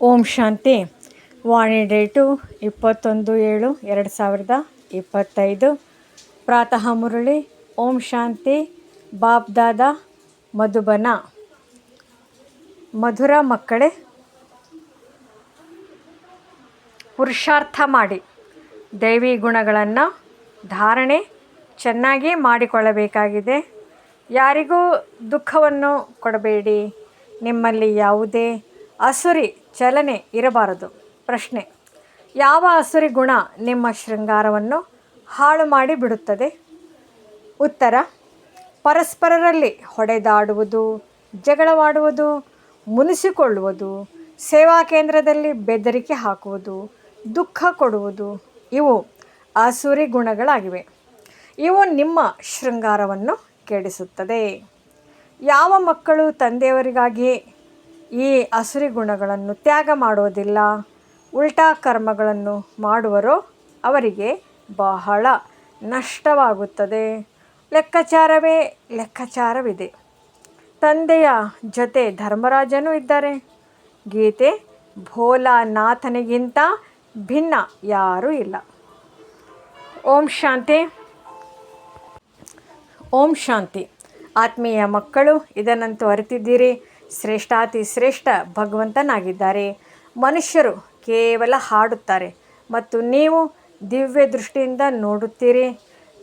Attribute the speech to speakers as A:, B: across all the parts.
A: ಓಂ ಶಾಂತಿ. ವಾಣಿ date ಇಪ್ಪತ್ತೊಂದು ಏಳು ಎರಡು ಸಾವಿರದ ಇಪ್ಪತ್ತೈದು. ಪ್ರಾತಃ ಮುರಳಿ, ಓಂ ಶಾಂತಿ ಬಾಬ್ದಾದ ಮಧುಬನ. ಮಧುರ ಮಕ್ಕಳೇ, ಪುರುಷಾರ್ಥ ಮಾಡಿ. ದೈವಿ ಗುಣಗಳನ್ನು ಧಾರಣೆ ಚೆನ್ನಾಗಿ ಮಾಡಿಕೊಳ್ಳಬೇಕಾಗಿದೆ. ಯಾರಿಗೂ ದುಃಖವನ್ನು ಕೊಡಬೇಡಿ. ನಿಮ್ಮಲ್ಲಿ ಯಾವುದೇ ಅಸುರಿ ಚಲನೆ ಇರಬಾರದು. ಪ್ರಶ್ನೆ, ಯಾವ ಅಸುರಿ ಗುಣ ನಿಮ್ಮ ಶೃಂಗಾರವನ್ನು ಹಾಳು ಮಾಡಿ ಬಿಡುತ್ತದೆ? ಉತ್ತರ, ಪರಸ್ಪರರಲ್ಲಿ ಹೊಡೆದಾಡುವುದು, ಜಗಳವಾಡುವುದು, ಮುನಿಸಿಕೊಳ್ಳುವುದು, ಸೇವಾ ಕೇಂದ್ರದಲ್ಲಿ ಬೆದರಿಕೆ ಹಾಕುವುದು, ದುಃಖ ಕೊಡುವುದು, ಇವು ಅಸುರಿ ಗುಣಗಳಾಗಿವೆ. ಇವು ನಿಮ್ಮ ಶೃಂಗಾರವನ್ನು ಕೆಡಿಸುತ್ತದೆ. ಯಾವ ಮಕ್ಕಳು ತಂದೆಯವರಿಗಾಗಿ ಈ ಅಸುರಿ ಗುಣಗಳನ್ನು ತ್ಯಾಗ ಮಾಡುವುದಿಲ್ಲ. ಉಲ್ಟಾ ಕರ್ಮಗಳನ್ನು ಮಾಡುವರೋ ಅವರಿಗೆ ಬಹಳ ನಷ್ಟವಾಗುತ್ತದೆ. ಲೆಕ್ಕಾಚಾರವೇ ಲೆಕ್ಕಾಚಾರವಿದೆ. ತಂದೆಯ ಜೊತೆ ಧರ್ಮರಾಜನೂ ಇದ್ದಾರೆ. ಗೀತೆ ಭೋಲಾನಾಥನಿಗಿಂತ ಭಿನ್ನ ಯಾರೂ ಇಲ್ಲ. ಓಂ ಶಾಂತಿ. ಓಂ ಶಾಂತಿ. ಆತ್ಮೀಯ ಮಕ್ಕಳು, ಇದನ್ನಂತೂ ಅರಿತಿದ್ದೀರಿ. ಶ್ರೇಷ್ಠಾತಿ ಶ್ರೇಷ್ಠ ಭಗವಂತನಾಗಿದ್ದಾರೆ. ಮನುಷ್ಯರು ಕೇವಲ ಹಾಡುತ್ತಾರೆ ಮತ್ತು ನೀವು ದಿವ್ಯ ದೃಷ್ಟಿಯಿಂದ ನೋಡುತ್ತೀರಿ.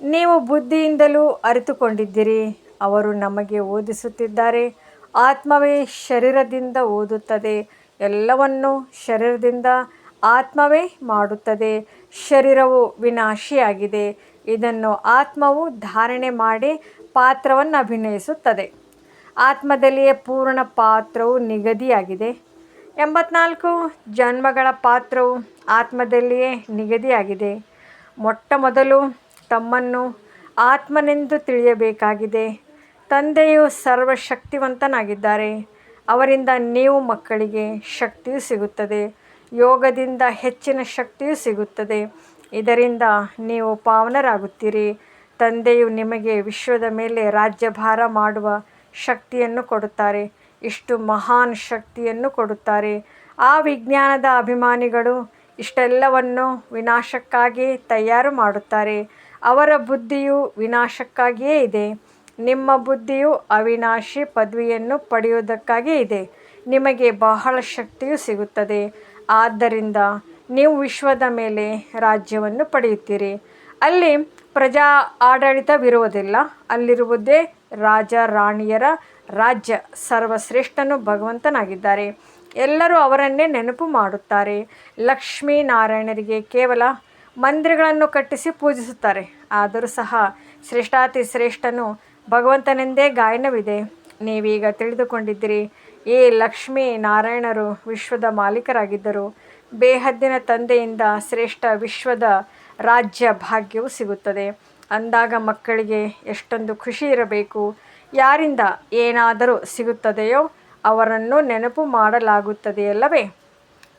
A: ನೀವು ಬುದ್ಧಿಯಿಂದಲೂ ಅರಿತುಕೊಂಡಿದ್ದೀರಿ. ಅವರು ನಮಗೆ ಓದಿಸುತ್ತಿದ್ದಾರೆ. ಆತ್ಮವೇ ಶರೀರದಿಂದ ಓದುತ್ತದೆ. ಎಲ್ಲವನ್ನು ಶರೀರದಿಂದ ಆತ್ಮವೇ ಮಾಡುತ್ತದೆ. ಶರೀರವು ವಿನಾಶಿಯಾಗಿದೆ. ಇದನ್ನು ಆತ್ಮವು ಧಾರಣೆ ಮಾಡಿ ಪಾತ್ರವನ್ನು ಅಭಿನಯಿಸುತ್ತದೆ ಆತ್ಮದಲ್ಲಿಯೇ ಪೂರ್ಣ ಪಾತ್ರವು ನಿಗದಿಯಾಗಿದೆ. ಎಂಬತ್ನಾಲ್ಕು, ಜನ್ಮಗಳ ಪಾತ್ರವು ಆತ್ಮದಲ್ಲಿಯೇ ನಿಗದಿಯಾಗಿದೆ. ಮೊಟ್ಟ ಮೊದಲು ತಮ್ಮನ್ನು ಆತ್ಮನೆಂದು ತಿಳಿಯಬೇಕಾಗಿದೆ. ತಂದೆಯು ಸರ್ವಶಕ್ತಿವಂತನಾಗಿದ್ದಾರೆ. ಅವರಿಂದ ನೀವು ಮಕ್ಕಳಿಗೆ ಶಕ್ತಿಯು ಸಿಗುತ್ತದೆ. ಯೋಗದಿಂದ ಹೆಚ್ಚಿನ ಶಕ್ತಿಯು ಸಿಗುತ್ತದೆ. ಇದರಿಂದ ನೀವು ಪಾವನರಾಗುತ್ತೀರಿ. ತಂದೆಯು ನಿಮಗೆ ವಿಶ್ವದ ಮೇಲೆ ರಾಜ್ಯಭಾರ ಮಾಡುವ ಶಕ್ತಿಯನ್ನು ಕೊಡುತ್ತಾರೆ. ಇಷ್ಟು ಮಹಾನ್ ಶಕ್ತಿಯನ್ನು ಕೊಡುತ್ತಾರೆ. ಆ ವಿಜ್ಞಾನದ ಅಭಿಮಾನಿಗಳು ಇಷ್ಟೆಲ್ಲವನ್ನು ವಿನಾಶಕ್ಕಾಗಿ ತಯಾರು ಮಾಡುತ್ತಾರೆ. ಅವರ ಬುದ್ಧಿಯು ವಿನಾಶಕ್ಕಾಗಿಯೇ ಇದೆ. ನಿಮ್ಮ ಬುದ್ಧಿಯು ಅವಿನಾಶಿ ಪದವಿಯನ್ನು ಪಡೆಯುವುದಕ್ಕಾಗಿ ಇದೆ. ನಿಮಗೆ ಬಹಳ ಶಕ್ತಿಯು ಸಿಗುತ್ತದೆ. ಆದ್ದರಿಂದ ನೀವು ವಿಶ್ವದ ಮೇಲೆ ರಾಜ್ಯವನ್ನು ಪಡೆಯುತ್ತೀರಿ. ಅಲ್ಲಿ ಪ್ರಜಾ ಆಡಳಿತವಿರುವುದಿಲ್ಲ. ಅಲ್ಲಿರುವುದೇ ರಾಜ ರಾಣಿಯರ ರಾಜ್ಯ ಸರ್ವಶ್ರೇಷ್ಠನು ಭಗವಂತನಾಗಿದ್ದಾರೆ. ಎಲ್ಲರೂ ಅವರನ್ನೇ ನೆನಪು ಮಾಡುತ್ತಾರೆ. ಲಕ್ಷ್ಮೀನಾರಾಯಣರಿಗೆ ಕೇವಲ ಮಂದಿರಗಳನ್ನು ಕಟ್ಟಿಸಿ ಪೂಜಿಸುತ್ತಾರೆ. ಆದರೂ ಸಹ ಶ್ರೇಷ್ಠಾತಿ ಶ್ರೇಷ್ಠನು ಭಗವಂತನೆಂದೇ ಗಾಯನವಿದೆ. ನೀವೀಗ ತಿಳಿದುಕೊಂಡಿದ್ದೀರಿ, ಈ ಲಕ್ಷ್ಮೀ ನಾರಾಯಣರು ವಿಶ್ವದ ಮಾಲೀಕರಾಗಿದ್ದರು. ಬೇಹದ್ದಿನ ತಂದೆಯಿಂದ ಶ್ರೇಷ್ಠ ವಿಶ್ವದ ರಾಜ್ಯ ಭಾಗ್ಯವು ಸಿಗುತ್ತದೆ. ಅಂದಾಗ ಮಕ್ಕಳಿಗೆ ಎಷ್ಟೊಂದು ಖುಷಿ ಇರಬೇಕು. ಯಾರಿಂದ ಏನಾದರೂ ಸಿಗುತ್ತದೆಯೋ ಅವರನ್ನು ನೆನಪು ಮಾಡಲಾಗುತ್ತದೆಯಲ್ಲವೇ?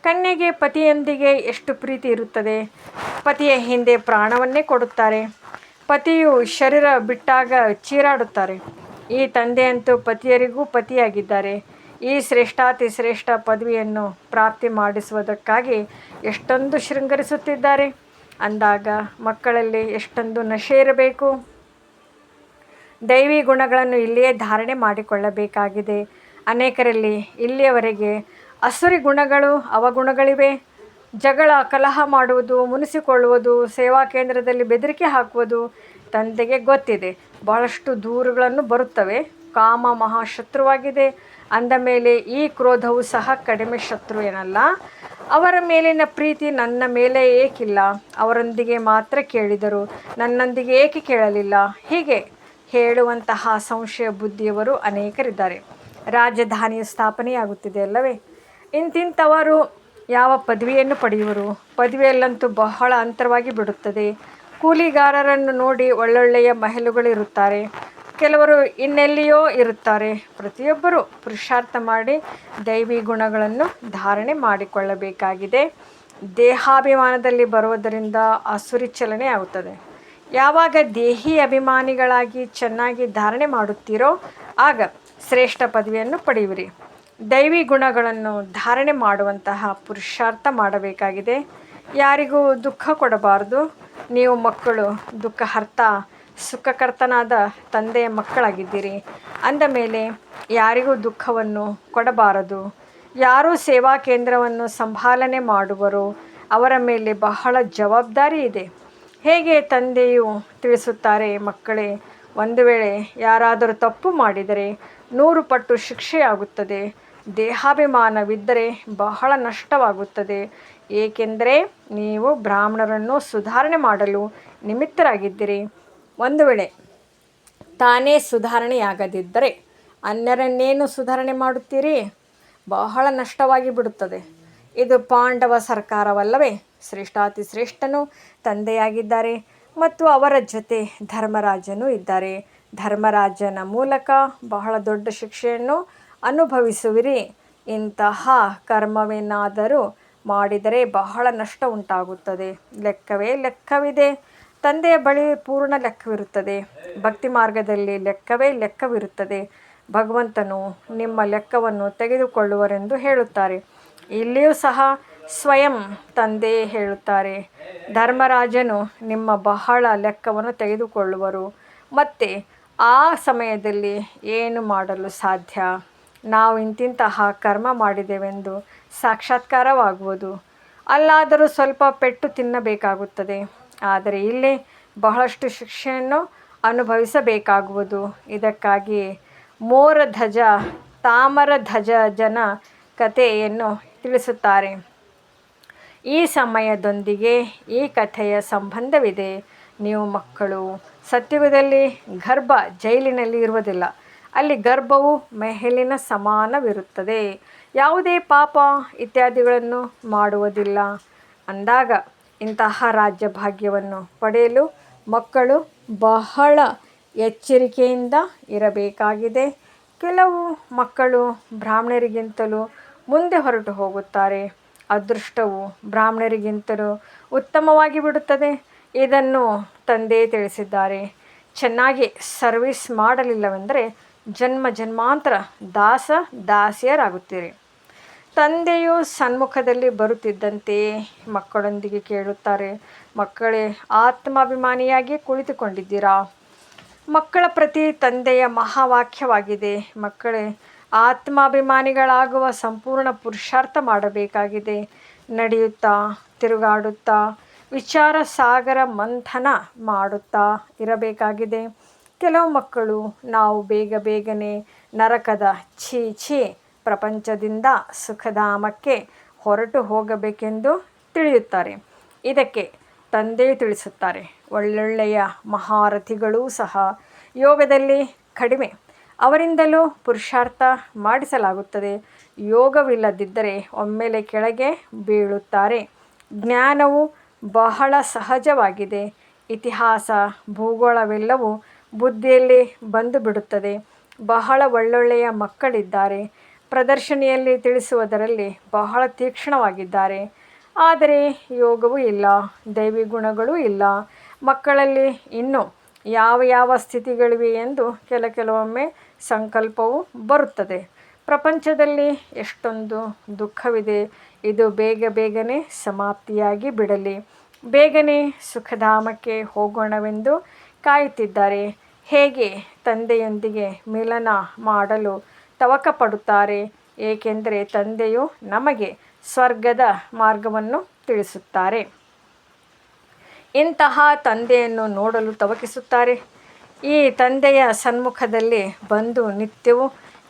A: ಕನ್ಯೆಗೆ ಪತಿಯೊಂದಿಗೆ ಎಷ್ಟು ಪ್ರೀತಿ ಇರುತ್ತದೆ? ಪತಿಯ ಹಿಂದೆ ಪ್ರಾಣವನ್ನೇ ಕೊಡುತ್ತಾರೆ. ಪತಿಯು ಶರೀರ ಬಿಟ್ಟಾಗ ಚೀರಾಡುತ್ತಾರೆ. ಈ ತಂದೆಯಂತೂ ಪತಿಯರಿಗೂ ಪತಿಯಾಗಿದ್ದಾರೆ. ಈ ಶ್ರೇಷ್ಠಾತಿ ಶ್ರೇಷ್ಠ ಪದವಿಯನ್ನು ಪ್ರಾಪ್ತಿ ಮಾಡಿಸುವುದಕ್ಕಾಗಿ ಎಷ್ಟೊಂದು ಶೃಂಗರಿಸುತ್ತಿದ್ದಾರೆ. ಅಂದಾಗ ಮಕ್ಕಳಲ್ಲಿ ಎಷ್ಟೊಂದು ನಶೆ ಇರಬೇಕು. ದೈವಿ ಗುಣಗಳನ್ನು ಇಲ್ಲಿಯೇ ಧಾರಣೆ ಮಾಡಿಕೊಳ್ಳಬೇಕಾಗಿದೆ. ಅನೇಕರಲ್ಲಿ ಇಲ್ಲಿಯವರೆಗೆ ಅಸುರಿ ಗುಣಗಳು ಅವಗುಣಗಳಿವೆ. ಜಗಳ, ಕಲಹ ಮಾಡುವುದು, ಮುನಿಸಿಕೊಳ್ಳುವುದು, ಸೇವಾ ಕೇಂದ್ರದಲ್ಲಿ ಬೆದರಿಕೆ ಹಾಕುವುದು ತಂದೆಗೆ ಗೊತ್ತಿದೆ. ಬಹಳಷ್ಟು ದೂರುಗಳನ್ನು ಬರುತ್ತವೆ. ಕಾಮ ಮಹಾಶತ್ರುವಾಗಿದೆ ಅಂದ ಮೇಲೆ ಈ ಕ್ರೋಧವು ಸಹ ಕಡಿಮೆ ಶತ್ರು ಏನಲ್ಲ ಅವರ ಮೇಲಿನ ಪ್ರೀತಿ ನನ್ನ ಮೇಲೆ ಏಕಿಲ್ಲ. ಅವರೊಂದಿಗೆ ಮಾತ್ರ ಕೇಳಿದರು. ನನ್ನೊಂದಿಗೆ ಏಕೆ ಕೇಳಲಿಲ್ಲ? ಹೀಗೆ ಹೇಳುವಂತಹ ಸಂಶಯ ಬುದ್ಧಿಯವರು ಅನೇಕರಿದ್ದಾರೆ. ರಾಜಧಾನಿಯ ಸ್ಥಾಪನೆಯಾಗುತ್ತಿದೆ ಅಲ್ಲವೇ? ಇಂತಿಂಥವರು ಯಾವ ಪದವಿಯನ್ನು ಪಡೆಯುವರು? ಪದವಿಯಲ್ಲಂತೂ ಬಹಳ ಅಂತರವಾಗಿ ಬಿಡುತ್ತದೆ. ಕೂಲಿಗಾರರನ್ನು ನೋಡಿ ಒಳ್ಳೊಳ್ಳೆಯ ಮಹಿಳೆಗಳಿರುತ್ತಾರೆ ಕೆಲವರು ಇನ್ನೆಲ್ಲಿಯೋ ಇರುತ್ತಾರೆ. ಪ್ರತಿಯೊಬ್ಬರೂ ಪುರುಷಾರ್ಥ ಮಾಡಿ ದೈವಿ ಗುಣಗಳನ್ನು ಧಾರಣೆ ಮಾಡಿಕೊಳ್ಳಬೇಕಾಗಿದೆ. ದೇಹಾಭಿಮಾನದಲ್ಲಿ ಬರುವುದರಿಂದ ಅಸುರಿ ಚಲನೆ ಆಗುತ್ತದೆ. ಯಾವಾಗ ದೇಹಿ ಅಭಿಮಾನಿಗಳಾಗಿ ಚೆನ್ನಾಗಿ ಧಾರಣೆ ಮಾಡುತ್ತೀರೋ ಆಗ ಶ್ರೇಷ್ಠ ಪದವಿಯನ್ನು ಪಡೆಯುವಿರಿ. ದೈವಿ ಗುಣಗಳನ್ನು ಧಾರಣೆ ಮಾಡುವಂತಹ ಪುರುಷಾರ್ಥ ಮಾಡಬೇಕಾಗಿದೆ. ಯಾರಿಗೂ ದುಃಖ ಕೊಡಬಾರದು. ನೀವು ಮಕ್ಕಳು, ದುಃಖಹರ್ತ ಸುಖಕರ್ತನಾದ ತಂದೆಯ ಮಕ್ಕಳಾಗಿದ್ದೀರಿ. ಅಂದ ಮೇಲೆ ಯಾರಿಗೂ ದುಃಖವನ್ನು ಕೊಡಬಾರದು. ಯಾರು ಸೇವಾ ಕೇಂದ್ರವನ್ನು ಸಂಭಾಲನೆ ಮಾಡುವರೋ. ಅವರ ಮೇಲೆ ಬಹಳ ಜವಾಬ್ದಾರಿ ಇದೆ. ಹೇಗೆ ತಂದೆಯು ತಿಳಿಸುತ್ತಾರೆ, ಮಕ್ಕಳೇ? ಒಂದು ವೇಳೆ ಯಾರಾದರೂ ತಪ್ಪು ಮಾಡಿದರೆ ನೂರು ಪಟ್ಟು ಶಿಕ್ಷೆಯಾಗುತ್ತದೆ. ದೇಹಾಭಿಮಾನವಿದ್ದರೆ ಬಹಳ ನಷ್ಟವಾಗುತ್ತದೆ. ಏಕೆಂದರೆ ನೀವು ಬ್ರಾಹ್ಮಣರನ್ನು ಸುಧಾರಣೆ ಮಾಡಲು ನಿಮಿತ್ತರಾಗಿದ್ದೀರಿ. ಒಂದು ವೇಳೆ ತಾನೇ ಸುಧಾರಣೆಯಾಗದಿದ್ದರೆ ಅನ್ಯರನ್ನೇನು ಸುಧಾರಣೆ ಮಾಡುತ್ತೀರಿ? ಬಹಳ ನಷ್ಟವಾಗಿ ಬಿಡುತ್ತದೆ. ಇದು ಪಾಂಡವ ಸರ್ಕಾರವಲ್ಲವೇ? ಶ್ರೇಷ್ಠಾತಿ ಶ್ರೇಷ್ಠನು ತಂದೆಯಾಗಿದ್ದಾರೆ ಮತ್ತು ಅವರ ಜೊತೆ ಧರ್ಮರಾಜನೂ ಇದ್ದಾರೆ. ಧರ್ಮರಾಜನ ಮೂಲಕ ಬಹಳ ದೊಡ್ಡ ಶಿಕ್ಷೆಯನ್ನು ಅನುಭವಿಸುವಿರಿ. ಇಂತಹ ಕರ್ಮವೇನಾದರೂ ಮಾಡಿದರೆ ಬಹಳ ನಷ್ಟ ಉಂಟಾಗುತ್ತದೆ. ಲೆಕ್ಕವೇ ಲೆಕ್ಕವಿದೆ. ತಂದೆಯ ಬಳಿ ಪೂರ್ಣ ಲೆಕ್ಕವಿರುತ್ತದೆ. ಭಕ್ತಿ ಮಾರ್ಗದಲ್ಲಿ ಲೆಕ್ಕವೇ ಲೆಕ್ಕವಿರುತ್ತದೆ. ಭಗವಂತನು ನಿಮ್ಮ ಲೆಕ್ಕವನ್ನು ತೆಗೆದುಕೊಳ್ಳುವರೆಂದು ಹೇಳುತ್ತಾರೆ. ಇಲ್ಲಿಯೂ ಸಹ ಸ್ವಯಂ ತಂದೆ ಹೇಳುತ್ತಾರೆ. ಧರ್ಮರಾಜನು ನಿಮ್ಮ ಬಹಳ ಲೆಕ್ಕವನ್ನು ತೆಗೆದುಕೊಳ್ಳುವರು. ಮತ್ತು ಆ ಸಮಯದಲ್ಲಿ ಏನು ಮಾಡಲು ಸಾಧ್ಯ? ನಾವು ಇಂತಿಂತಹ ಕರ್ಮ ಮಾಡಿದೆವೆಂದು ಸಾಕ್ಷಾತ್ಕಾರವಾಗುವುದು. ಅಲ್ಲಾದರೂ ಸ್ವಲ್ಪ ಪೆಟ್ಟು ತಿನ್ನಬೇಕಾಗುತ್ತದೆ. ಆದರೆ ಇಲ್ಲಿ ಬಹಳಷ್ಟು ಶಿಕ್ಷೆಯನ್ನು ಅನುಭವಿಸಬೇಕಾಗುವುದು. ಇದಕ್ಕಾಗಿ ಮೋರ ಧ್ವಜ ತಾಮರ ಧ್ವಜ ಜನ ಕಥೆಯನ್ನು ತಿಳಿಸುತ್ತಾರೆ. ಈ ಸಮಯದೊಂದಿಗೆ ಈ ಕಥೆಯ ಸಂಬಂಧವಿದೆ. ನೀವು ಮಕ್ಕಳು ಸತ್ಯುಗದಲ್ಲಿ ಗರ್ಭ ಜೈಲಿನಲ್ಲಿ ಇರುವುದಿಲ್ಲ. ಅಲ್ಲಿ ಗರ್ಭವು ಮೆಹಲಿನ ಸಮಾನವಿರುತ್ತದೆ. ಯಾವುದೇ ಪಾಪ ಇತ್ಯಾದಿಗಳನ್ನು ಮಾಡುವುದಿಲ್ಲ. ಅಂದಾಗ ಇಂತಹ ರಾಜ್ಯ ಭಾಗ್ಯವನ್ನು ಪಡೆಯಲು ಮಕ್ಕಳು ಬಹಳ ಎಚ್ಚರಿಕೆಯಿಂದ ಇರಬೇಕಾಗಿದೆ. ಕೆಲವು ಮಕ್ಕಳು ಬ್ರಾಹ್ಮಣರಿಗಿಂತಲೂ ಮುಂದೆ ಹೊರಟು ಹೋಗುತ್ತಾರೆ. ಅದೃಷ್ಟವು ಬ್ರಾಹ್ಮಣರಿಗಿಂತಲೂ ಉತ್ತಮವಾಗಿ ಬಿಡುತ್ತದೆ. ಇದನ್ನು ತಂದೆ ತಿಳಿಸಿದ್ದಾರೆ. ಚೆನ್ನಾಗಿ ಸರ್ವಿಸ್ ಮಾಡಲಿಲ್ಲವೆಂದರೆ ಜನ್ಮ ಜನ್ಮಾಂತರ ದಾಸ ದಾಸಿಯರಾಗುತ್ತೀರಿ. ತಂದೆಯು ಸನ್ಮುಖದಲ್ಲಿ ಬರುತ್ತಿದ್ದಂತೆಯೇ ಮಕ್ಕಳೊಂದಿಗೆ ಕೇಳುತ್ತಾರೆ. ಮಕ್ಕಳೇ, ಆತ್ಮಾಭಿಮಾನಿಯಾಗಿ ಕುಳಿತುಕೊಂಡಿದ್ದೀರಾ? ಮಕ್ಕಳ ಪ್ರತಿ ತಂದೆಯ ಮಹಾವಾಕ್ಯವಾಗಿದೆ. ಮಕ್ಕಳೇ, ಆತ್ಮಾಭಿಮಾನಿಗಳಾಗುವ ಸಂಪೂರ್ಣ ಪುರುಷಾರ್ಥ ಮಾಡಬೇಕಾಗಿದೆ. ನಡೆಯುತ್ತಾ, ತಿರುಗಾಡುತ್ತಾ ವಿಚಾರ ಸಾಗರ ಮಂಥನ ಮಾಡುತ್ತಾ ಇರಬೇಕಾಗಿದೆ. ಕೆಲವು ಮಕ್ಕಳು, ನಾವು ಬೇಗ ಬೇಗನೆ ನರಕದ ಛೀ ಛೀ ಪ್ರಪಂಚದಿಂದ ಸುಖಧಾಮಕ್ಕೆ ಹೊರಟು ಹೋಗಬೇಕೆಂದು ತಿಳಿಯುತ್ತಾರೆ. ಇದಕ್ಕೆ ತಂದೆ ತಿಳಿಸುತ್ತಾರೆ. ಒಳ್ಳೊಳ್ಳೆಯ ಮಹಾರಥಿಗಳೂ ಸಹ ಯೋಗದಲ್ಲಿ ಕಡಿಮೆ. ಅವರಿಂದಲೂ ಪುರುಷಾರ್ಥ ಮಾಡಿಸಲಾಗುತ್ತದೆ. ಯೋಗವಿಲ್ಲದಿದ್ದರೆ ಒಮ್ಮೆಲೆ ಕೆಳಗೆ ಬೀಳುತ್ತಾರೆ. ಜ್ಞಾನವು ಬಹಳ ಸಹಜವಾಗಿದೆ. ಇತಿಹಾಸ, ಭೂಗೋಳವೆಲ್ಲವೂ ಬುದ್ಧಿಯಲ್ಲಿ ಬಂದು ಬಿಡುತ್ತದೆ ಬಹಳ ಒಳ್ಳೊಳ್ಳೆಯ ಮಕ್ಕಳಿದ್ದಾರೆ. ಪ್ರದರ್ಶನಿಯಲ್ಲಿ ತಿಳಿಸುವುದರಲ್ಲಿ ಬಹಳ ತೀಕ್ಷ್ಣವಾಗಿದ್ದಾರೆ. ಆದರೆ ಯೋಗವೂ ಇಲ್ಲ, ದೈವಿ ಗುಣಗಳೂ ಇಲ್ಲ. ಮಕ್ಕಳಲ್ಲಿ ಇನ್ನೂ ಯಾವ ಯಾವ ಸ್ಥಿತಿಗಳಿವೆ ಎಂದು ಕೆಲ ಕೆಲವೊಮ್ಮೆ ಸಂಕಲ್ಪವು ಬರುತ್ತದೆ. ಪ್ರಪಂಚದಲ್ಲಿ ಎಷ್ಟೊಂದು ದುಃಖವಿದೆ, ಇದು ಬೇಗ ಬೇಗನೆ ಸಮಾಪ್ತಿಯಾಗಿ ಬಿಡಲಿ. ಬೇಗನೆ ಸುಖಧಾಮಕ್ಕೆ ಹೋಗೋಣವೆಂದು ಕಾಯುತ್ತಿದ್ದಾರೆ. ಹೇಗೆ ತಂದೆಯೊಂದಿಗೆ ಮಿಲನ ಮಾಡಲು ತವಕ ಪಡುತ್ತಾರೆ ಏಕೆಂದರೆ ತಂದೆಯು ನಮಗೆ ಸ್ವರ್ಗದ ಮಾರ್ಗವನ್ನು ತಿಳಿಸುತ್ತಾರೆ. ಇಂತಹ ತಂದೆಯನ್ನು ನೋಡಲು ತವಕಿಸುತ್ತಾರೆ. ಈ ತಂದೆಯ ಸನ್ಮುಖದಲ್ಲಿ ಬಂದು ನಿತ್ಯವೂ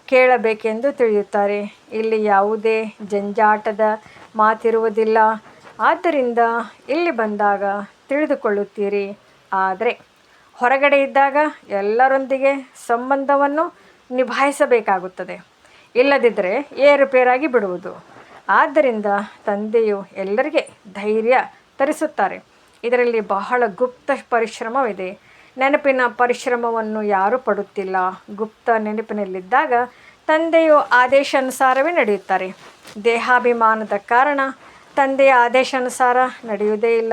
A: ಕೇಳಬೇಕೆಂದು ತಿಳಿಯುತ್ತಾರೆ. ಇಲ್ಲಿ ಯಾವುದೇ ಜಂಜಾಟದ ಮಾತಿರುವುದಿಲ್ಲ. ಆದ್ದರಿಂದ ಇಲ್ಲಿ ಬಂದಾಗ ತಿಳಿದುಕೊಳ್ಳುತ್ತೀರಿ. ಆದರೆ ಹೊರಗಡೆ ಇದ್ದಾಗ ಎಲ್ಲರೊಂದಿಗೆ ಸಂಬಂಧವನ್ನು ನಿಭಾಯಿಸಬೇಕಾಗುತ್ತದೆ. ಇಲ್ಲದಿದ್ದರೆ ಏರುಪೇರಾಗಿ ಬಿಡುವುದು. ಆದ್ದರಿಂದ ತಂದೆಯು ಎಲ್ಲರಿಗೆ ಧೈರ್ಯ ತರಿಸುತ್ತಾರೆ. ಇದರಲ್ಲಿ ಬಹಳ ಗುಪ್ತ ಪರಿಶ್ರಮವಿದೆ. ನೆನಪಿನ ಪರಿಶ್ರಮವನ್ನು ಯಾರೂ ಪಡುತ್ತಿಲ್ಲ. ಗುಪ್ತ ನೆನಪಿನಲ್ಲಿದ್ದಾಗ ತಂದೆಯು ಆದೇಶಾನುಸಾರವೇ ನಡೆಯುತ್ತಾರೆ. ದೇಹಾಭಿಮಾನದ ಕಾರಣ ತಂದೆಯ ಆದೇಶಾನುಸಾರ ನಡೆಯುವುದೇ ಇಲ್ಲ.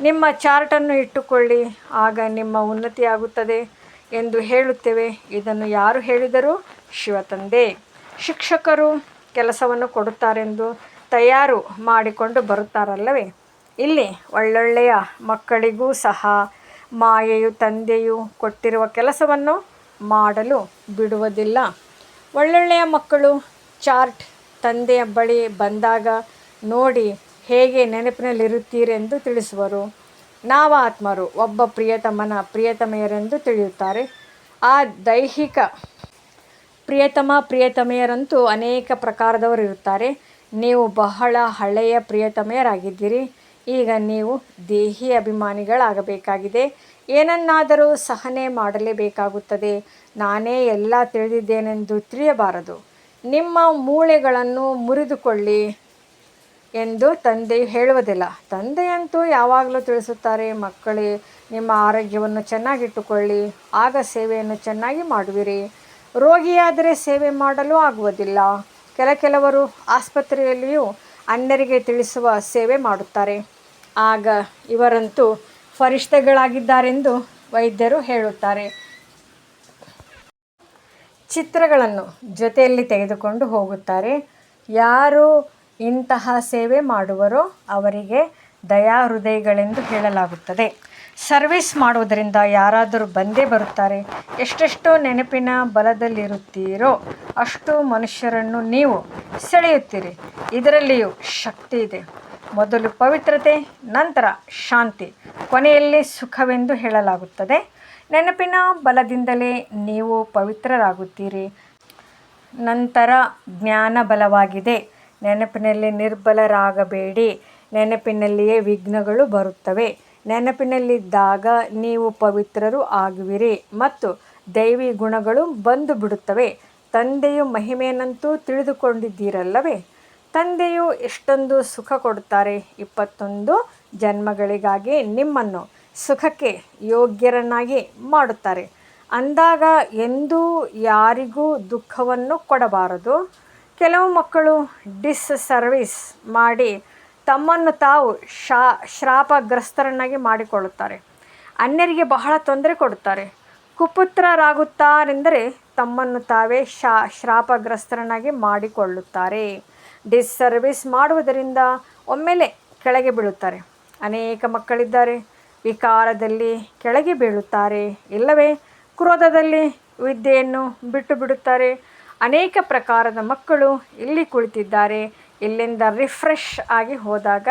A: ನಿಮ್ಮ ಚಾರ್ಟನ್ನು ಇಟ್ಟುಕೊಳ್ಳಿ. ಆಗ ನಿಮ್ಮ ಉನ್ನತಿಯಾಗುತ್ತದೆ. ಎಂದು ಹೇಳುತ್ತೇವೆ. ಇದನ್ನು ಯಾರು ಹೇಳಿದರು? ಶಿವತಂದೆ. ಶಿಕ್ಷಕರು ಕೆಲಸವನ್ನು ಕೊಡುತ್ತಾರೆಂದು ತಯಾರು ಮಾಡಿಕೊಂಡು ಬರುತ್ತಾರಲ್ಲವೇ? ಇಲ್ಲಿ ಒಳ್ಳೊಳ್ಳೆಯ ಮಕ್ಕಳಿಗೂ ಸಹ ಮಾಯೆಯು ತಂದೆಯು ಕೊಟ್ಟಿರುವ ಕೆಲಸವನ್ನು ಮಾಡಲು ಬಿಡುವುದಿಲ್ಲ. ಒಳ್ಳೊಳ್ಳೆಯ ಮಕ್ಕಳು ಚಾರ್ಟ್ ತಂದೆಯ ಬಳಿ ಬಂದಾಗ ನೋಡಿ ಹೇಗೆ ನೆನಪಿನಲ್ಲಿರುತ್ತೀರೆಂದು ತಿಳಿಸುವರು. ನಾವಾತ್ಮರು, ಒಬ್ಬ ಪ್ರಿಯತಮನ ಪ್ರಿಯತಮೆಯರೆಂದು ತಿಳಿಯುತ್ತಾರೆ. ಆ ದೈಹಿಕ ಪ್ರಿಯತಮ ಪ್ರಿಯತಮೆಯರಂತೂ ಅನೇಕ ಪ್ರಕಾರದವರು ಇರುತ್ತಾರೆ. ನೀವು ಬಹಳ ಹಳೆಯ ಪ್ರಿಯತಮೆಯರಾಗಿದ್ದೀರಿ. ಈಗ ನೀವು ದೇಹಿ ಅಭಿಮಾನಿಗಳಾಗಬೇಕಾಗಿದೆ. ಏನನ್ನಾದರೂ ಸಹನೆ ಮಾಡಲೇಬೇಕಾಗುತ್ತದೆ. ನಾನೇ ಎಲ್ಲ ತಿಳಿದಿದ್ದೇನೆಂದು ತಿಳಿಯಬಾರದು. ನಿಮ್ಮ ಮೂಳೆಗಳನ್ನು ಮುರಿದುಕೊಳ್ಳಿ. ಎಂದು ತಂದೆ ಹೇಳುವುದಿಲ್ಲ. ತಂದೆಯಂತೂ ಯಾವಾಗಲೂ ತಿಳಿಸುತ್ತಾರೆ, ಮಕ್ಕಳೇ, ನಿಮ್ಮ ಆರೋಗ್ಯವನ್ನು ಚೆನ್ನಾಗಿಟ್ಟುಕೊಳ್ಳಿ, ಆಗ ಸೇವೆಯನ್ನು ಚೆನ್ನಾಗಿ ಮಾಡುವಿರಿ. ರೋಗಿಯಾದರೆ ಸೇವೆ ಮಾಡಲು ಆಗುವುದಿಲ್ಲ. ಕೆಲ ಕೆಲವರು ಆಸ್ಪತ್ರೆಯಲ್ಲಿಯೂ ಅನ್ಯರಿಗೆ ತಿಳಿಸುವ ಸೇವೆ ಮಾಡುತ್ತಾರೆ. ಆಗ ಇವರಂತೂ ಫರಿಷ್ಠೆಗಳಾಗಿದ್ದಾರೆಂದು ವೈದ್ಯರು ಹೇಳುತ್ತಾರೆ. ಚಿತ್ರಗಳನ್ನು ಜೊತೆಯಲ್ಲಿ ತೆಗೆದುಕೊಂಡು ಹೋಗುತ್ತಾರೆ. ಯಾರು ಇಂತಹ ಸೇವೆ ಮಾಡುವರು ಅವರಿಗೆ ದಯಾ ಹೃದಯಗಳೆಂದು ಹೇಳಲಾಗುತ್ತದೆ. ಸರ್ವಿಸ್ ಮಾಡುವುದರಿಂದ ಯಾರಾದರೂ ಬಂದೇ ಬರುತ್ತಾರೆ, ಎಷ್ಟೆಷ್ಟು ನೆನಪಿನ ಬಲದಲ್ಲಿರುತ್ತೀರೋ ಅಷ್ಟು ಮನುಷ್ಯರನ್ನು ನೀವು ಸೆಳೆಯುತ್ತೀರಿ. ಇದರಲ್ಲಿಯೂ ಶಕ್ತಿ ಇದೆ. ಮೊದಲು ಪವಿತ್ರತೆ, ನಂತರ ಶಾಂತಿ, ಕೊನೆಯಲ್ಲಿ ಸುಖವೆಂದು ಹೇಳಲಾಗುತ್ತದೆ. ನೆನಪಿನ ಬಲದಿಂದಲೇ ನೀವು ಪವಿತ್ರರಾಗುತ್ತೀರಿ. ನಂತರ ಜ್ಞಾನ ಬಲವಾಗಿದೆ ನೆನಪಿನಲ್ಲಿ ನಿರ್ಬಲರಾಗಬೇಡಿ. ನೆನಪಿನಲ್ಲಿಯೇ ವಿಘ್ನಗಳು ಬರುತ್ತವೆ. ನೆನಪಿನಲ್ಲಿದ್ದಾಗ ನೀವು ಪವಿತ್ರರು ಆಗುವಿರಿ. ಮತ್ತು ದೈವಿ ಗುಣಗಳು ಬಂದು ಬಿಡುತ್ತವೆ ತಂದೆಯು ಮಹಿಮೆಯನ್ನಂತೂ ತಿಳಿದುಕೊಂಡಿದ್ದೀರಲ್ಲವೇ? ತಂದೆಯು ಎಷ್ಟೊಂದು ಸುಖ ಕೊಡುತ್ತಾರೆ? ಇಪ್ಪತ್ತೊಂದು ಜನ್ಮಗಳಿಗಾಗಿ ನಿಮ್ಮನ್ನು ಸುಖಕ್ಕೆ ಯೋಗ್ಯರನ್ನಾಗಿ ಮಾಡುತ್ತಾರೆ. ಅಂದಾಗ ಎಂದೂ ಯಾರಿಗೂ ದುಃಖವನ್ನು ಕೊಡಬಾರದು. ಕೆಲವು ಮಕ್ಕಳು ಡಿಸ್ ಸರ್ವಿಸ್ ಮಾಡಿ ತಮ್ಮನ್ನು ತಾವು ಶಾ, ಶ್ರಾಪಗ್ರಸ್ತರನ್ನಾಗಿ ಮಾಡಿಕೊಳ್ಳುತ್ತಾರೆ. ಅನ್ಯರಿಗೆ ಬಹಳ ತೊಂದರೆ ಕೊಡುತ್ತಾರೆ. ಕುಪುತ್ರರಾಗುತ್ತಾರೆಂದರೆ ತಮ್ಮನ್ನು ತಾವೇ ಶಾ, ಶ್ರಾಪಗ್ರಸ್ತರನ್ನಾಗಿ ಮಾಡಿಕೊಳ್ಳುತ್ತಾರೆ. ಡಿಸ್ ಸರ್ವಿಸ್ ಮಾಡುವುದರಿಂದ ಒಮ್ಮೆಲೆ ಕೆಳಗೆ ಬೀಳುತ್ತಾರೆ. ಅನೇಕ ಮಕ್ಕಳಿದ್ದಾರೆ. ವಿಕಾರದಲ್ಲಿ ಕೆಳಗೆ ಬೀಳುತ್ತಾರೆ. ಇಲ್ಲವೇ, ಕ್ರೋಧದಲ್ಲಿ ವಿದ್ಯೆಯನ್ನು ಬಿಟ್ಟು ಬಿಡುತ್ತಾರೆ. ಅನೇಕ ಪ್ರಕಾರದ ಮಕ್ಕಳು ಇಲ್ಲಿ ಕುಳಿತಿದ್ದಾರೆ. ಇಲ್ಲಿಂದ ರಿಫ್ರೆಶ್ ಆಗಿ ಹೋದಾಗ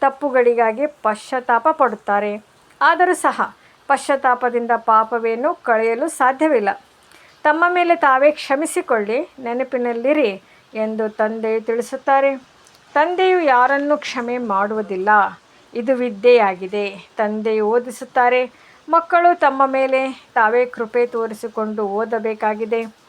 A: ತಪ್ಪುಗಳಿಗಾಗಿ ಪಶ್ಚಾತ್ತಾಪ ಪಡುತ್ತಾರೆ. ಆದರೂ ಸಹ ಪಶ್ಚಾತ್ತಾಪದಿಂದ ಪಾಪವೇನು ಕಳೆಯಲು ಸಾಧ್ಯವಿಲ್ಲ. ತಮ್ಮ ಮೇಲೆ ತಾವೇ ಕ್ಷಮಿಸಿಕೊಳ್ಳಿ, ನೆನಪಿನಲ್ಲಿರಿ ಎಂದು ತಂದೆ ತಿಳಿಸುತ್ತಾರೆ. ತಂದೆಯು ಯಾರನ್ನು ಕ್ಷಮೆ ಮಾಡುವುದಿಲ್ಲ. ಇದು ವಿದ್ಯೆಯಾಗಿದೆ ತಂದೆ ಓದಿಸುತ್ತಾರೆ. ಮಕ್ಕಳು ತಮ್ಮ ಮೇಲೆ ತಾವೇ ಕೃಪೆ ತೋರಿಸಿಕೊಂಡು ಓದಬೇಕಾಗಿದೆ.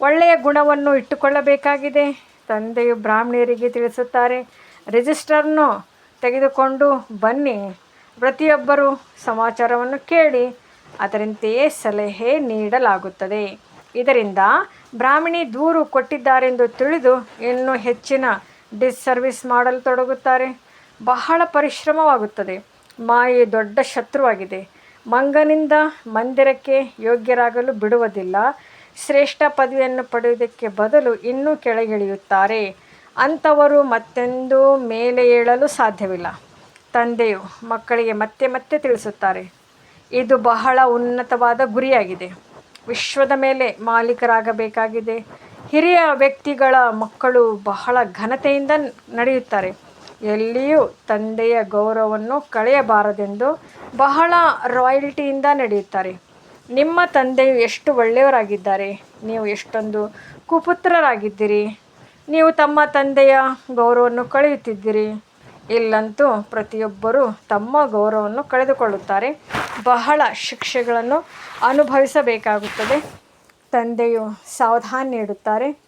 A: ಒಳ್ಳೆಯ ಗುಣವನ್ನು ಇಟ್ಟುಕೊಳ್ಳಬೇಕಾಗಿದೆ. ತಂದೆಯು ಬ್ರಾಹ್ಮಣರಿಗೆ ತಿಳಿಸುತ್ತಾರೆ ರಿಜಿಸ್ಟರ್ನು ತೆಗೆದುಕೊಂಡು ಬನ್ನಿ. ಪ್ರತಿಯೊಬ್ಬರೂ ಸಮಾಚಾರವನ್ನು ಕೇಳಿ, ಅದರಂತೆಯೇ ಸಲಹೆ ನೀಡಲಾಗುತ್ತದೆ. ಇದರಿಂದ ಬ್ರಾಹ್ಮಣಿ ದೂರು ಕೊಟ್ಟಿದ್ದಾರೆಂದು ತಿಳಿದು ಇನ್ನೂ ಹೆಚ್ಚಿನ ಡಿಸ್ಸರ್ವಿಸ್ ಮಾಡಲು ತೊಡಗುತ್ತಾರೆ. ಬಹಳ ಪರಿಶ್ರಮವಾಗುತ್ತದೆ. ಮಾಯೆ ದೊಡ್ಡ ಶತ್ರುವಾಗಿದೆ. ಮಂಗನಿಂದ ಮಂದಿರಕ್ಕೆ ಯೋಗ್ಯರಾಗಲು ಬಿಡುವುದಿಲ್ಲ. ಶ್ರೇಷ್ಠ ಪದವಿಯನ್ನು ಪಡೆಯುವುದಕ್ಕೆ ಬದಲು ಇನ್ನೂ ಕೆಳಗಿಳಿಯುತ್ತಾರೆ. ಅಂಥವರು ಮತ್ತೆಂದೂ ಮೇಲೆ ಏಳಲು ಸಾಧ್ಯವಿಲ್ಲ. ತಂದೆಯು ಮಕ್ಕಳಿಗೆ ಮತ್ತೆ ಮತ್ತೆ ತಿಳಿಸುತ್ತಾರೆ. ಇದು ಬಹಳ ಉನ್ನತವಾದ ಗುರಿಯಾಗಿದೆ. ವಿಶ್ವದ ಮೇಲೆ ಮಾಲೀಕರಾಗಬೇಕಾಗಿದೆ. ಹಿರಿಯ ವ್ಯಕ್ತಿಗಳ ಮಕ್ಕಳು ಬಹಳ ಘನತೆಯಿಂದ ನಡೆಯುತ್ತಾರೆ. ಎಲ್ಲಿಯೂ ತಂದೆಯ ಗೌರವವನ್ನು ಕಳೆಯಬಾರದೆಂದು ಬಹಳ ರಾಯಲ್ಟಿಯಿಂದ ನಡೆಯುತ್ತಾರೆ. ನಿಮ್ಮ ತಂದೆಯು ಎಷ್ಟು ಒಳ್ಳೆಯವರಾಗಿದ್ದಾರೆ? ನೀವು ಎಷ್ಟೊಂದು ಕುಪುತ್ರರಾಗಿದ್ದೀರಿ? ನೀವು ತಮ್ಮ ತಂದೆಯ ಗೌರವವನ್ನು ಕಳೆಯುತ್ತಿದ್ದೀರಿ? ಇಲ್ಲಂತೂ ಪ್ರತಿಯೊಬ್ಬರೂ ತಮ್ಮ ಗೌರವವನ್ನು ಕಳೆದುಕೊಳ್ಳುತ್ತಾರೆ. ಬಹಳ ಶಿಕ್ಷೆಗಳನ್ನು ಅನುಭವಿಸಬೇಕಾಗುತ್ತದೆ. ತಂದೆಯು ಸಾವಧಾನ ನೀಡುತ್ತಾರೆ.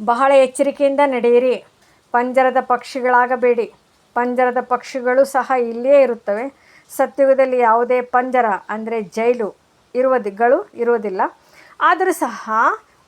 A: ಬಹಳ ಎಚ್ಚರಿಕೆಯಿಂದ ನಡೆಯಿರಿ. ಪಂಜರದ ಪಕ್ಷಿಗಳಾಗಬೇಡಿ. ಪಂಜರದ ಪಕ್ಷಿಗಳು ಸಹ ಇಲ್ಲಿಯೇ ಇರುತ್ತವೆ. ಸತ್ಯುಗದಲ್ಲಿ ಯಾವುದೇ ಪಂಜರ, ಅಂದರೆ ಜೈಲು ಇರುವುದಗಳು ಇರುವುದಿಲ್ಲ. ಆದರೂ ಸಹ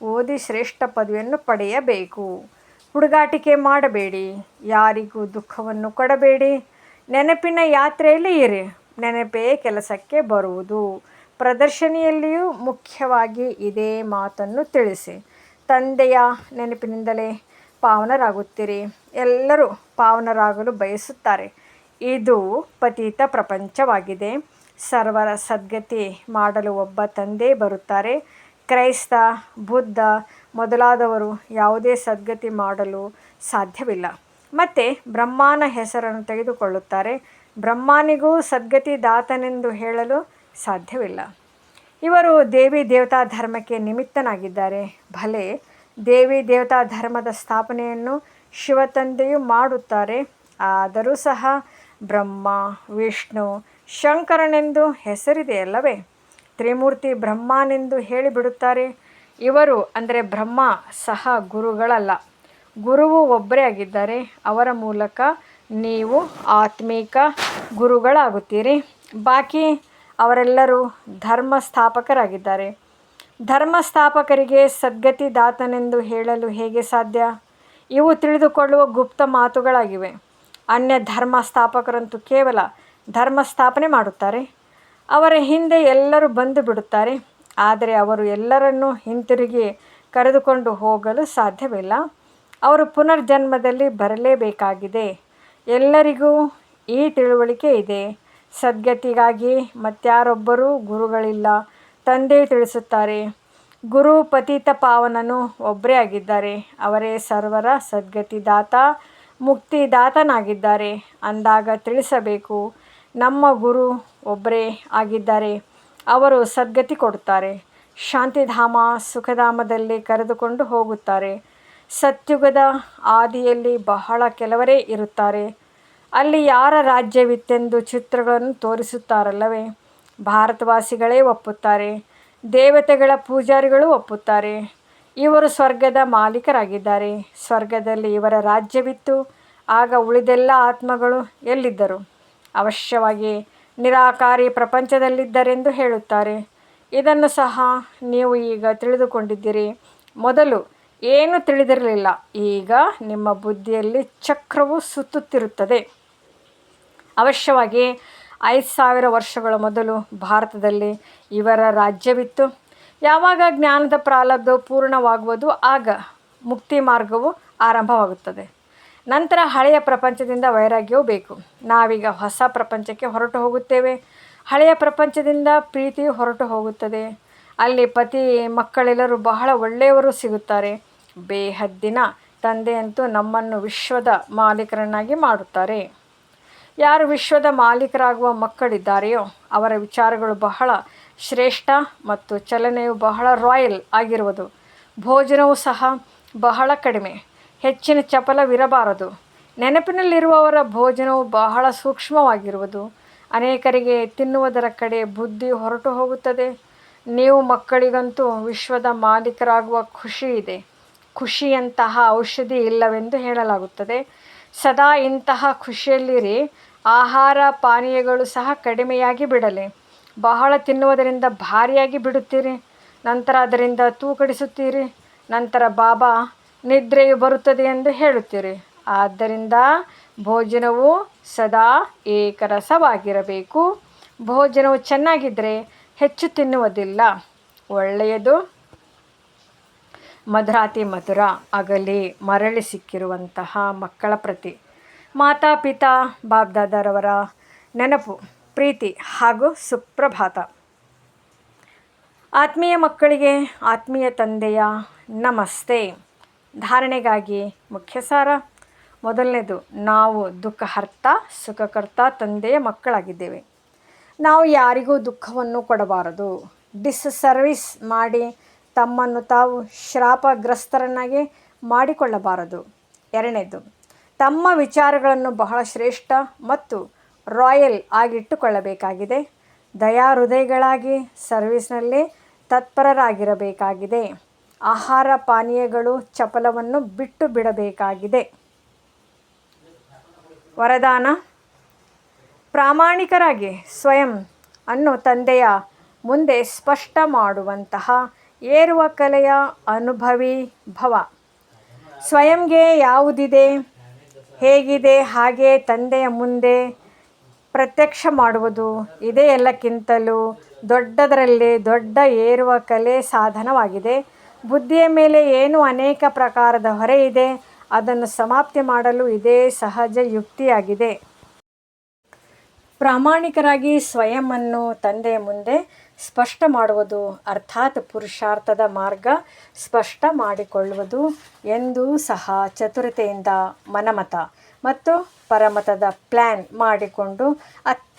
A: ಓದಿ ಶ್ರೇಷ್ಠ ಪದವಿಯನ್ನು ಪಡೆಯಬೇಕು. ಹುಡುಗಾಟಿಕೆ ಮಾಡಬೇಡಿ. ಯಾರಿಗೂ ದುಃಖವನ್ನು ಕೊಡಬೇಡಿ. ನೆನಪಿನ ಯಾತ್ರೆಯಲ್ಲಿ ಇರಿ. ನೆನಪೇ ಕೆಲಸಕ್ಕೆ ಬರುವುದು. ಪ್ರದರ್ಶನಿಯಲ್ಲಿಯೂ ಮುಖ್ಯವಾಗಿ ಇದೇ ಮಾತನ್ನು ತಿಳಿಸಿ. ತಂದೆಯ ನೆನಪಿನಿಂದಲೇ ಪಾವನರಾಗುತ್ತೀರಿ. ಎಲ್ಲರೂ ಪಾವನರಾಗಲು ಬಯಸುತ್ತಾರೆ. ಇದು ಪತೀತ ಪ್ರಪಂಚವಾಗಿದೆ. ಸರ್ವರ ಸದ್ಗತಿ ಮಾಡಲು ಒಬ್ಬ ತಂದೆ ಬರುತ್ತಾರೆ. ಕ್ರೈಸ್ತ, ಬುದ್ಧ ಮೊದಲಾದವರು ಯಾವುದೇ ಸದ್ಗತಿ ಮಾಡಲು ಸಾಧ್ಯವಿಲ್ಲ. ಮತ್ತು ಬ್ರಹ್ಮನ ಹೆಸರನ್ನು ತೆಗೆದುಕೊಳ್ಳುತ್ತಾರೆ. ಬ್ರಹ್ಮನಿಗೂ ಸದ್ಗತಿ ದಾತನೆಂದು ಹೇಳಲು ಸಾಧ್ಯವಿಲ್ಲ. ಇವರು ದೇವಿ ದೇವತಾ ಧರ್ಮಕ್ಕೆ ನಿಮಿತ್ತನಾಗಿದ್ದಾರೆ. ಭಲೆ, ದೇವಿ ದೇವತಾ ಧರ್ಮದ ಸ್ಥಾಪನೆಯನ್ನು ಶಿವತಂದೆಯು ಮಾಡುತ್ತಾರೆ. ಆದರೂ ಸಹ ಬ್ರಹ್ಮ, ವಿಷ್ಣು, ಶಂಕರನೆಂದು ಹೆಸರಿದೆಯಲ್ಲವೇ ತ್ರಿಮೂರ್ತಿ ಬ್ರಹ್ಮನೆಂದು ಹೇಳಿಬಿಡುತ್ತಾರೆ. ಇವರು ಅಂದರೆ ಬ್ರಹ್ಮ ಸಹ ಗುರುಗಳಲ್ಲ. ಗುರುವು ಒಬ್ಬರೇ ಆಗಿದ್ದಾರೆ. ಅವರ ಮೂಲಕ ನೀವು ಆತ್ಮೀಕ ಗುರುಗಳಾಗುತ್ತೀರಿ. ಬಾಕಿ ಅವರೆಲ್ಲರೂ ಧರ್ಮ ಸ್ಥಾಪಕರಾಗಿದ್ದಾರೆ ಧರ್ಮ ಸ್ಥಾಪಕರಿಗೆ ಸದ್ಗತಿ ದಾತನೆಂದು ಹೇಳಲು ಹೇಗೆ ಸಾಧ್ಯ? ಇವು ತಿಳಿದುಕೊಳ್ಳುವ ಗುಪ್ತ ಮಾತುಗಳಾಗಿವೆ. ಅನ್ಯ ಧರ್ಮ ಸ್ಥಾಪಕರಂತೂ ಕೇವಲ ಧರ್ಮ ಸ್ಥಾಪನೆ ಮಾಡುತ್ತಾರೆ. ಅವರ ಹಿಂದೆ ಎಲ್ಲರೂ ಬಂದು ಬಿಡುತ್ತಾರೆ. ಆದರೆ ಅವರು ಎಲ್ಲರನ್ನೂ ಹಿಂತಿರುಗಿ ಕರೆದುಕೊಂಡು ಹೋಗಲು ಸಾಧ್ಯವಿಲ್ಲ. ಅವರು ಪುನರ್ಜನ್ಮದಲ್ಲಿ ಬರಲೇಬೇಕಾಗಿದೆ. ಎಲ್ಲರಿಗೂ ಈ ತಿಳುವಳಿಕೆ ಇದೆ. ಸದ್ಗತಿಗಾಗಿ ಮತ್ಯಾರೊಬ್ಬರೂ ಗುರುಗಳಿಲ್ಲ. ತಂದೆ ತಿಳಿಸುತ್ತಾರೆ, ಗುರು ಪತಿತ ಪಾವನನು ಒಬ್ಬರೇ ಆಗಿದ್ದಾರೆ. ಅವರೇ ಸರ್ವರ ಸದ್ಗತಿದಾತ. ಮುಕ್ತಿದಾತನಾಗಿದ್ದಾರೆ ಅಂದಾಗ ತಿಳಿಸಬೇಕು, ನಮ್ಮ ಗುರು ಒಬ್ಬರೇ ಆಗಿದ್ದಾರೆ, ಅವರು ಸದ್ಗತಿ ಕೊಡುತ್ತಾರೆ. ಶಾಂತಿಧಾಮ ಸುಖಧಾಮದಲ್ಲಿ ಕರೆದುಕೊಂಡು ಹೋಗುತ್ತಾರೆ. ಸತ್ಯುಗದ ಆದಿಯಲ್ಲಿ ಬಹಳ ಕೆಲವರೇ ಇರುತ್ತಾರೆ. ಅಲ್ಲಿ ಯಾರ ರಾಜ್ಯವಿತ್ತೆಂದು ಚಿತ್ರಗಳನ್ನು ತೋರಿಸುತ್ತಾರಲ್ಲವೇ? ಭಾರತವಾಸಿಗಳೇ ಒಪ್ಪುತ್ತಾರೆ. ದೇವತೆಗಳ ಪೂಜಾರಿಗಳು ಒಪ್ಪುತ್ತಾರೆ. ಇವರು ಸ್ವರ್ಗದ ಮಾಲೀಕರಾಗಿದ್ದಾರೆ. ಸ್ವರ್ಗದಲ್ಲಿ ಇವರ ರಾಜ್ಯವಿತ್ತು. ಆಗ ಉಳಿದೆಲ್ಲ ಆತ್ಮಗಳು ಎಲ್ಲಿದ್ದರು? ಅವಶ್ಯವಾಗಿ ನಿರಾಕಾರಿ ಪ್ರಪಂಚದಲ್ಲಿದ್ದರೆಂದು ಹೇಳುತ್ತಾರೆ. ಇದನ್ನು ಸಹ ನೀವು ಈಗ ತಿಳಿದುಕೊಂಡಿದ್ದೀರಿ. ಮೊದಲು ಏನು ತಿಳಿದಿರಲಿಲ್ಲ. ಈಗ ನಿಮ್ಮ ಬುದ್ಧಿಯಲ್ಲಿ ಚಕ್ರವು ಸುತ್ತುತ್ತಿರುತ್ತದೆ. ಅವಶ್ಯವಾಗಿ ಐದು ಸಾವಿರ ವರ್ಷಗಳ ಮೊದಲು ಭಾರತದಲ್ಲಿ ಇವರ ರಾಜ್ಯವಿತ್ತು. ಯಾವಾಗ ಜ್ಞಾನದ ಪ್ರಾಲಬ್ಧವು ಪೂರ್ಣವಾಗುವುದು, ಆಗ ಮುಕ್ತಿ ಮಾರ್ಗವು ಆರಂಭವಾಗುತ್ತದೆ. ನಂತರ ಹಳೆಯ ಪ್ರಪಂಚದಿಂದ ವೈರಾಗ್ಯವು ಬೇಕು. ನಾವೀಗ ಹೊಸ ಪ್ರಪಂಚಕ್ಕೆ ಹೊರಟು ಹೋಗುತ್ತೇವೆ. ಹಳೆಯ ಪ್ರಪಂಚದಿಂದ ಪ್ರೀತಿಯು ಹೊರಟು ಹೋಗುತ್ತದೆ. ಅಲ್ಲಿ ಪತಿ, ಮಕ್ಕಳೆಲ್ಲರೂ ಬಹಳ ಒಳ್ಳೆಯವರು ಸಿಗುತ್ತಾರೆ. ಬೇಹದ್ದಿನ ತಂದೆಯಂತೂ ನಮ್ಮನ್ನು ವಿಶ್ವದ ಮಾಲೀಕರನ್ನಾಗಿ ಮಾಡುತ್ತಾರೆ. ಯಾರು ವಿಶ್ವದ ಮಾಲೀಕರಾಗುವ ಮಕ್ಕಳಿದ್ದಾರೆಯೋ, ಅವರ ವಿಚಾರಗಳು ಬಹಳ ಶ್ರೇಷ್ಠ ಮತ್ತು ಚಲನೆಯು ಬಹಳ ರಾಯಲ್ ಆಗಿರುವುದು. ಭೋಜನವು ಸಹ ಬಹಳ ಕಡಿಮೆ. ಹೆಚ್ಚಿನ ಚಪಲವಿರಬಾರದು. ನೆನಪಿನಲ್ಲಿರುವವರ ಭೋಜನವು ಬಹಳ ಸೂಕ್ಷ್ಮವಾಗಿರುವುದು. ಅನೇಕರಿಗೆ ತಿನ್ನುವುದರ ಕಡೆ ಬುದ್ಧಿ ಹೊರಟು ಹೋಗುತ್ತದೆ. ನೀವು ಮಕ್ಕಳಿಗಂತೂ ವಿಶ್ವದ ಮಾಲೀಕರಾಗುವ ಖುಷಿ ಇದೆ. ಖುಷಿಯಂತಹ ಔಷಧಿ ಇಲ್ಲವೆಂದು ಹೇಳಲಾಗುತ್ತದೆ. ಸದಾ ಇಂತಹ ಖುಷಿಯಲ್ಲಿರಿ. ಆಹಾರ ಪಾನೀಯಗಳು ಸಹ ಕಡಿಮೆಯಾಗಿ ಬಿಡಲಿ. ಬಹಳ ತಿನ್ನುವುದರಿಂದ ಭಾರಿಯಾಗಿ ಬಿಡುತ್ತೀರಿ. ನಂತರ ಅದರಿಂದ ತೂಕಡಿಸುತ್ತೀರಿ. ನಂತರ ಬಾಬಾ, ನಿದ್ರೆಯು ಬರುತ್ತದೆ ಎಂದು ಹೇಳುತ್ತೀರಿ. ಆದ್ದರಿಂದ ಭೋಜನವು ಸದಾ ಏಕರಸವಾಗಿರಬೇಕು. ಭೋಜನವು ಚೆನ್ನಾಗಿದ್ದರೆ ಹೆಚ್ಚು ತಿನ್ನುವುದಿಲ್ಲ. ಒಳ್ಳೆಯದು. ಮಧುರಾತಿ ಮಧುರ, ಅಗಲಿ ಮರಳಿ ಸಿಕ್ಕಿರುವಂತಹ ಮಕ್ಕಳ ಪ್ರತಿ. ಮಾತಾಪಿತಾ ಬಾಬ್ದಾದರವರ ನೆನಪು. ಪ್ರೀತಿ ಹಾಗೂ ಸುಪ್ರಭಾತ. ಆತ್ಮೀಯ ಮಕ್ಕಳಿಗೆ, ಆತ್ಮೀಯ ತಂದೆಯ ನಮಸ್ತೆ. ಧಾರಣೆಗಾಗಿ ಮುಖ್ಯ ಸಾರ ಮೊದಲನೇದು, ನಾವು ದುಃಖಹರ್ತ, ಸುಖಕರ್ತ ತಂದೆಯ ಮಕ್ಕಳಾಗಿದ್ದೇವೆ. ನಾವು ಯಾರಿಗೂ ದುಃಖವನ್ನು ಕೊಡಬಾರದು. ಡಿಸ್ ಸರ್ವಿಸ್ ಮಾಡಿ ತಮ್ಮನ್ನು ತಾವು ಶ್ರಾಪಗ್ರಸ್ತರನ್ನಾಗಿ ಮಾಡಿಕೊಳ್ಳಬಾರದು. ಎರಡನೇದು, ತಮ್ಮ ವಿಚಾರಗಳನ್ನು ಬಹಳ ಶ್ರೇಷ್ಠ ಮತ್ತು ರಾಯಲ್ ಆಗಿಟ್ಟುಕೊಳ್ಳಬೇಕಾಗಿದೆ. ದಯಾ ಹೃದಯಗಳಾಗಿ ಸರ್ವಿಸ್ನಲ್ಲಿ ತತ್ಪರರಾಗಿರಬೇಕಾಗಿದೆ. ಆಹಾರ ಪಾನೀಯಗಳು ಚಪಲವನ್ನು ಬಿಟ್ಟು ಬಿಡಬೇಕಾಗಿದೆ. ವರದಾನ? ಪ್ರಾಮಾಣಿಕರಾಗಿ ಸ್ವಯಂ ಅನ್ನು ತಂದೆಯ ಮುಂದೆ ಸ್ಪಷ್ಟ ಮಾಡುವಂತಹ ಏರುವ ಕಲೆಯ ಅನುಭವಿ ಭವ. ಸ್ವಯಂಗೆ ಯಾವುದಿದೆ? ಹೇಗಿದೆ? ಹಾಗೆ ತಂದೆಯ ಮುಂದೆ ಪ್ರತ್ಯಕ್ಷ ಮಾಡುವುದು ಇದೇ ಎಲ್ಲಕ್ಕಿಂತಲೂ ದೊಡ್ಡದರಲ್ಲಿ ದೊಡ್ಡ ಏರುವ ಕಲೆ ಸಾಧನವಾಗಿದೆ. ಬುದ್ಧಿಯ ಮೇಲೆ ಏನು ಅನೇಕ ಪ್ರಕಾರದ ಹೊರೆ ಇದೆ, ಅದನ್ನು ಸಮಾಪ್ತಿ ಮಾಡಲು ಇದೇ ಸಹಜ ಯುಕ್ತಿಯಾಗಿದೆ. ಪ್ರಾಮಾಣಿಕರಾಗಿ ಸ್ವಯಂವನ್ನು ತಂದೆಯ ಮುಂದೆ ಸ್ಪಷ್ಟ ಮಾಡುವುದು ಅರ್ಥಾತ್ ಪುರುಷಾರ್ಥದ ಮಾರ್ಗ ಸ್ಪಷ್ಟ ಮಾಡಿಕೊಳ್ಳುವುದು ಎಂದೂ ಸಹ ಚತುರತೆಯಿಂದ ಮನಮತ ಮತ್ತು ಪರಮತದ ಪ್ಲ್ಯಾನ್ ಮಾಡಿಕೊಂಡು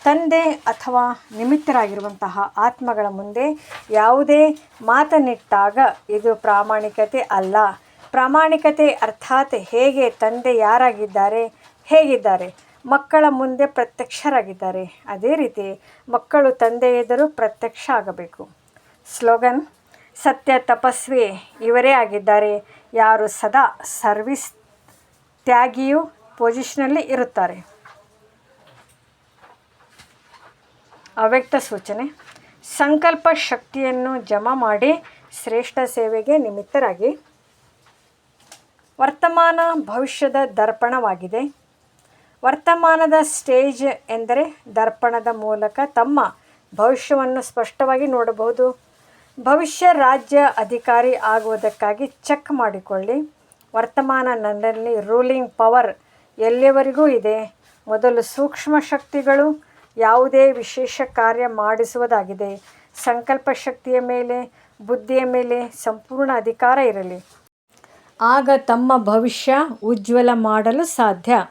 A: ತಂದೆ ಅಥವಾ ನಿಮಿತ್ತರಾಗಿರುವಂತಹ ಆತ್ಮಗಳ ಮುಂದೆ ಯಾವುದೇ ಮಾತನಿಟ್ಟಾಗ ಇದು ಪ್ರಾಮಾಣಿಕತೆ ಅಲ್ಲ. ಪ್ರಾಮಾಣಿಕತೆ ಅರ್ಥಾತ್ ಹೇಗೆ ತಂದೆ ಯಾರಾಗಿದ್ದಾರೆ, ಹೇಗಿದ್ದಾರೆ? ಮಕ್ಕಳ ಮುಂದೆ ಪ್ರತ್ಯಕ್ಷರಾಗಿದ್ದಾರೆ. ಅದೇ ರೀತಿ ಮಕ್ಕಳು ತಂದೆ ಎದುರು ಪ್ರತ್ಯಕ್ಷ ಆಗಬೇಕು. ಸ್ಲೋಗನ್, ಸತ್ಯ ತಪಸ್ವಿ, ಇವರೇ ಆಗಿದ್ದಾರೆ. ಯಾರು ಸದಾ ಸರ್ವಿಸ್ ತ್ಯಾಗಿಯು ಪೊಸಿಷನಲ್ಲಿ ಇರುತ್ತಾರೆ. ಅವ್ಯಕ್ತ ಸೂಚನೆ, ಸಂಕಲ್ಪ ಶಕ್ತಿಯನ್ನು ಜಮಾ ಮಾಡಿ ಶ್ರೇಷ್ಠ ಸೇವೆಗೆ ನಿಮಿತ್ತರಾಗಿ. ವರ್ತಮಾನ ಭವಿಷ್ಯದ ದರ್ಪಣವಾಗಿದೆ. ವರ್ತಮಾನದ ಸ್ಟೇಜ್ ಎಂದರೆ ದರ್ಪಣದ ಮೂಲಕ ತಮ್ಮ ಭವಿಷ್ಯವನ್ನು ಸ್ಪಷ್ಟವಾಗಿ ನೋಡಬಹುದು. ಭವಿಷ್ಯ ರಾಜ್ಯ ಅಧಿಕಾರಿ ಆಗುವುದಕ್ಕಾಗಿ ಚೆಕ್ ಮಾಡಿಕೊಳ್ಳಿ. ವರ್ತಮಾನ ನನ್ನಲ್ಲಿ ರೂಲಿಂಗ್ ಪವರ್ ಎಲ್ಲಿಯವರೆಗೂ ಇದೆ? ಮೊದಲು ಸೂಕ್ಷ್ಮ ಶಕ್ತಿಗಳು ಯಾವುದೇ ವಿಶೇಷ ಕಾರ್ಯ ಮಾಡಿಸುವುದಾಗಿದೆ. ಸಂಕಲ್ಪ ಶಕ್ತಿಯ ಮೇಲೆ, ಬುದ್ಧಿಯ ಮೇಲೆ ಸಂಪೂರ್ಣ ಅಧಿಕಾರ ಇರಲಿ. ಆಗ ತಮ್ಮ ಭವಿಷ್ಯ ಉಜ್ವಲ ಮಾಡಲು ಸಾಧ್ಯ.